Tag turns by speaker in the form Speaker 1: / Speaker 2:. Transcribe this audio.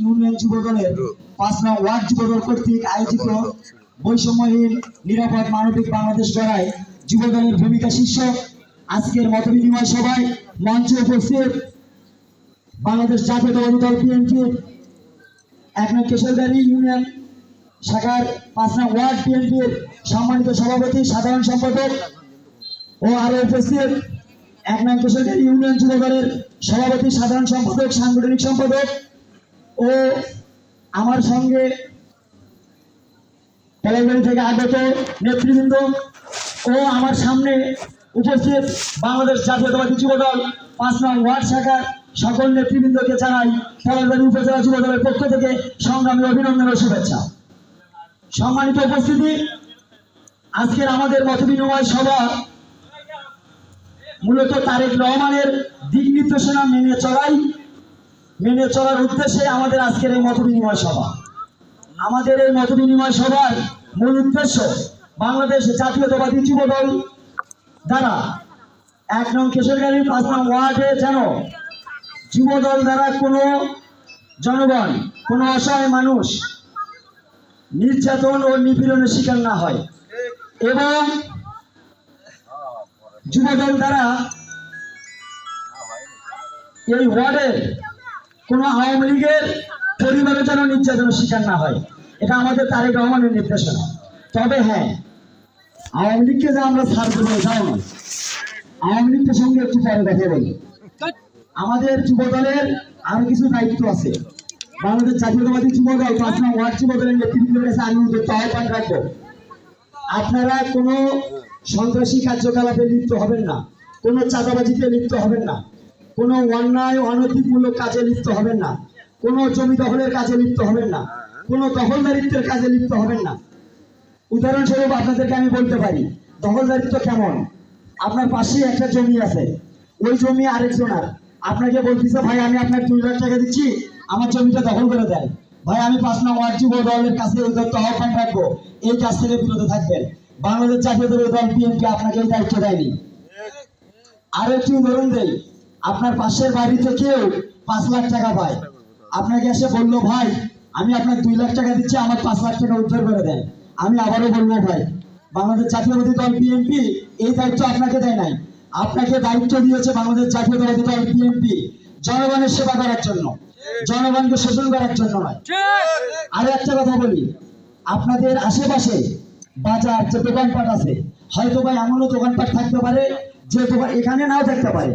Speaker 1: Union যুব দলের পাঁচ নং ওয়ার্ড যুব দল কর্তৃক আয়োজিত বৈষম্যহীন নিরাপদ মানবিক বাংলাদেশ গড়ায় যুব দলের ভূমিকা শীর্ষক আজকের মত বিনিময় সভায় মঞ্চে উপস্থিত বাংলাদেশ জাতীয়তাবাদী দল বিএনপির এক নং কেশরদারি ইউনিয়ন শাখার পাঁচ নং ওয়ার্ড বিএনপির সম্মানিত সভাপতি সাধারণ সম্পাদক ও আরও উপস্থিত এক নং কেশরদারি ইউনিয়ন যুব দলের সভাপতি সাধারণ সম্পাদক সাংগঠনিক সম্পাদক ও আমার সঙ্গে তেলেঙ্গানা থেকে আগত নেতৃবৃন্দ ও আমার সামনে উপস্থিত বাংলাদেশ জাতীয়তাবাদী যুব দল পাঁচ নং ওয়ার্ড শাখার সকল নেতৃবৃন্দকে জানাই তেলেঙ্গানা উপজেলা যুব দলের পক্ষ থেকে সংগ্রামী অভিনন্দন ও শুভেচ্ছা। সম্মানিত উপস্থিতি, আজকের আমাদের মত বিনিময় সভা মূলত তারেক রহমানের দিক নির্দেশনা মেনে চলাই মেনে চলার উদ্দেশ্যে আমাদের আজকের এই মত বিনিময় সভা। আমাদের এই মত বিনিময় সভার মূল উদ্দেশ্য বাংলাদেশ জাতীয়তাবাদী যুব দল দ্বারা এক নং কেশরগাড়ির পাঁচ নং ওয়ার্ডে যেন যুব দল দ্বারা কোনো জনগণ, কোনো অসহায় মানুষ নির্যাতন ও নিপীড়নের শিকার না হয় এবং যুবদল দ্বারা এই ওয়ার্ডের কোনো আওয়ামী লীগের পরিবারের যেন নির্যাতনের শিকার না হয়, এটা আমাদের তারেক রহমানের নির্দেশনা। তবে হ্যাঁ আওয়ামী লীগকে যে আমরা ছাড় দেবো যাও না আওয়ামী লীগের সঙ্গে একটু পরে দেখে বলি আমাদের যুব দলের আরও কিছু দায়িত্ব আছে। বাংলাদেশ জাতীয়তাবাদী যুব দল পাঁচ নং ওয়ার্ড যুব দলের নেতৃত্বের কাছে আমি আহ্বান রাখব। আপনারা কোনো সন্ত্রাসী কার্যকলাপে লিপ্ত হবেন না, কোনো চাঁদাবাজিতে লিপ্ত হবেন না। কোনো অন্যায় অনৈতিকমূলক কাজে লিপ্ত হবেন না। কোনো জমি দখলের কাজে লিপ্ত হবেন না। কোনো দখলদারিত্বের কাজে লিপ্ত হবেন না। উদাহরণস্বরূপ আপনাদেরকে আমি বলতে পারি, দখলদারিত্ব কেমন? আপনার পাশে একটা জমি আছে। ওই জমি আরেকজনের আপনাকে বলতেছে, ভাই, আমি আপনার দুই লাখ টাকা দিচ্ছি, আমার জমিটা দখল করে দেন। ভাই, আমি পাঁচ নং ওয়ার্ড যুব দলের কাছে উদ্যোক্ত আহ্বান রাখব। এই কাজ থেকে বিরত থাকবেন। বাংলাদেশ জাতীয়তাবাদী দল বিএনপি আপনাকে এই দায়িত্ব দেয়নি। আরও একটি উদাহরণ দেই। আপনার পাশের বাড়িতে কেউ পাঁচ লাখ টাকা পায়। আপনাকে এসে বলল, ভাই, আমি আপনার দুই লাখ টাকা দিচ্ছি, আমার পাঁচ লাখ টাকা উদ্ধার করে দেন। আমি আবারও বলব ভাই, বাংলাদেশ জাতীয়তাবাদী দল বিএনপি এই দায়িত্ব আপনাকে দেয় নাই। আপনাকে দায়িত্ব দিয়েছে বাংলাদেশ জাতীয়তাবাদী দল বিএনপি। জনগণের সেবা করার জন্য। জনগণকে শোষণ করার জন্য নয়। আরও একটা কথা বলি, আপনাদের আশেপাশে বাজার যে দোকানপাট আছে হয়তো বা এমনও দোকানপাট থাকতে পারে যে দোকান এখানে নাও থাকতে পারে।